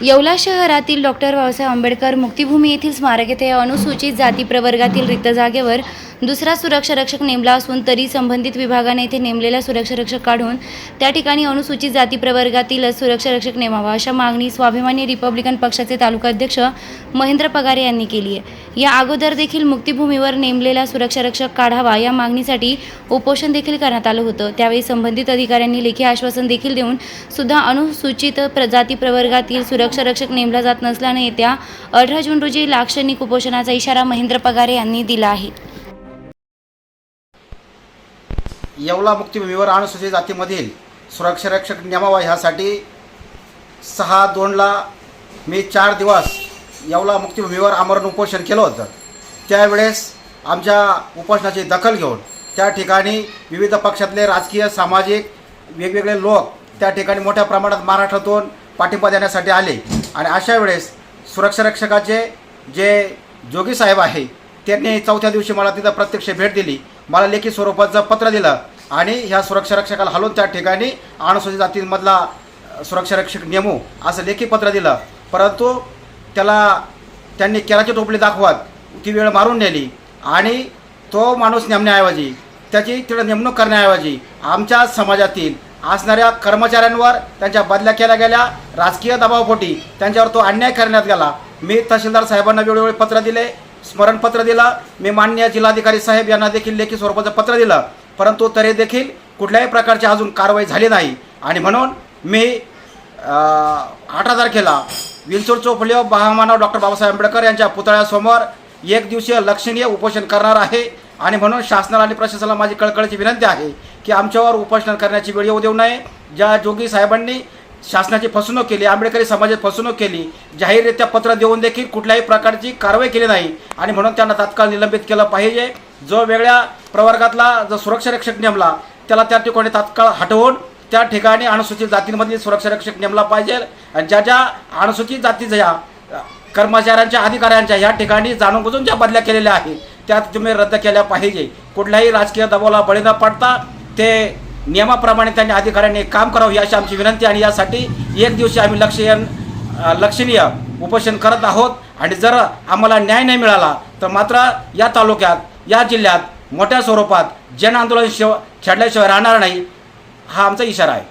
येवला शहरातील डॉक्टर बाबासाहेब आंबेडकर मुक्तिभूमी येथील स्मारक येथे अनुसूचित जाती प्रवर्गातील रिक्त जागेवर दुसरा सुरक्षारक्षक नेमला असून तरी संबंधित विभागाने येथे नेमलेला सुरक्षारक्षक काढून त्या ठिकाणी अनुसूचित जाती प्रवर्गातील सुरक्षारक्षक नेमावा अशा मागणी स्वाभिमानी रिपब्लिकन पक्षाचे तालुका अध्यक्ष महेंद्र पगारे यांनी केली आहे. या अगोदर देखील मुक्तिभूमीवर नेमलेला सुरक्षारक्षक काढावा या मागणीसाठी उपोषण देखील करण्यात आलं होतं. त्यावेळी संबंधित अधिकाऱ्यांनी लेखी आश्वासन देखील देऊन सुद्धा अनुसूचित प्रजाती प्रवर्गातील सुरक्षारक्षक नेमला जात नसल्याने येत्या अठरा जून रोजी लाक्षणिक उपोषणाचा इशारा महेंद्र पगारे यांनी दिला आहे. येवला मुक्तिभूमीवर अनुसूचित जातीमधील सुरक्षारक्षक नेमावा ह्यासाठी सहा दोनला मी चार दिवस येवला मुक्तिभूमीवर आमरण उपोषण केलं होतं. त्यावेळेस आमच्या उपोषणाची दखल घेऊन त्या ठिकाणी विविध पक्षातले राजकीय सामाजिक वेगवेगळे लोक त्या ठिकाणी मोठ्या प्रमाणात महाराष्ट्रातून पाठिंबा देण्यासाठी आले. आणि अशा वेळेस सुरक्षारक्षकाचे जे जोगी साहेब आहे त्यांनी चौथ्या दिवशी मला तिथं प्रत्यक्ष भेट दिली. मला लेखी स्वरूपाचं पत्र दिलं आणि ह्या सुरक्षा रक्षकाला हलवून त्या ठिकाणी अनुसूचित जातींमधला सुरक्षा रक्षक नेमू असं लेखी पत्र दिलं. परंतु त्याला त्यांनी केराची टोपली दाखवत ती वेळ मारून नेली आणि तो माणूस नेमण्याऐवजी त्याची तिथं नेमणूक करण्याऐवजी आमच्या समाजातील असणाऱ्या कर्मचाऱ्यांवर त्यांच्या बदल्या केल्या गेल्या राजकीय दबावपोटी त्यांच्यावर तो अन्याय करण्यात गेला. मी तहसीलदार साहेबांना वेळोवेळी पत्र दिले स्मरणपत्र दिलं. मी मान्य जिल्हाधिकारी साहेब यांना देखील लेखी स्वरूपाचं पत्र दिलं. परंतु तरी देखील कुठल्याही प्रकारची अजून कारवाई झाली नाही. आणि म्हणून मी अठरा तारखेला विंचूर चौफुलीवर बहामानव डॉक्टर बाबासाहेब आंबेडकर यांच्या पुतळ्यासमोर एक दिवसीय लक्षणीय उपोषण करणार आहे. आणि म्हणून शासनाला आणि प्रशासनाला माझी कळकळीची विनंती आहे की आमच्यावर उपोषण करण्याची वेळ येऊ देऊ नये. ज्या जोगी साहेबांनी शासनाची फसवणूक केली आंबेडकरी समाजात फसवणूक केली जाहीररित्या पत्र देऊन देखील कुठल्याही प्रकारची कारवाई केली नाही. आणि म्हणून त्यांना तात्काळ निलंबित केलं पाहिजे. जो वेगळ्या प्रवर्गातला जो सुरक्षारक्षक नेमला त्याला त्या ठिकाणी तात्काळ हटवून त्या ठिकाणी अनुसूचित जातींमधील सुरक्षारक्षक नेमला पाहिजे. आणि ज्या ज्या अनुसूचित जातीच्या कर्मचाऱ्यांच्या अधिकाऱ्यांच्या ह्या ठिकाणी जाणून बुजून ज्या बदल्या केलेल्या आहेत त्या तुम्ही रद्द केल्या पाहिजे. कुठल्याही राजकीय दबावाला बळी न पडता ते नियमाप्रमाणे त्यांनी अधिकाऱ्यांनी काम करावं ही अशी आमची विनंती आणि यासाठी एक दिवशी आम्ही लक्षीय लक्षणीय उपोषण करत आहोत. आणि जर आम्हाला न्याय नाही मिळाला तर मात्र या तालुक्यात या जिल्ह्यात मोठ्या स्वरूपात जन आंदोलन शिव छेडल्याशिवाय राहणार नाही हा आमचा इशारा आहे.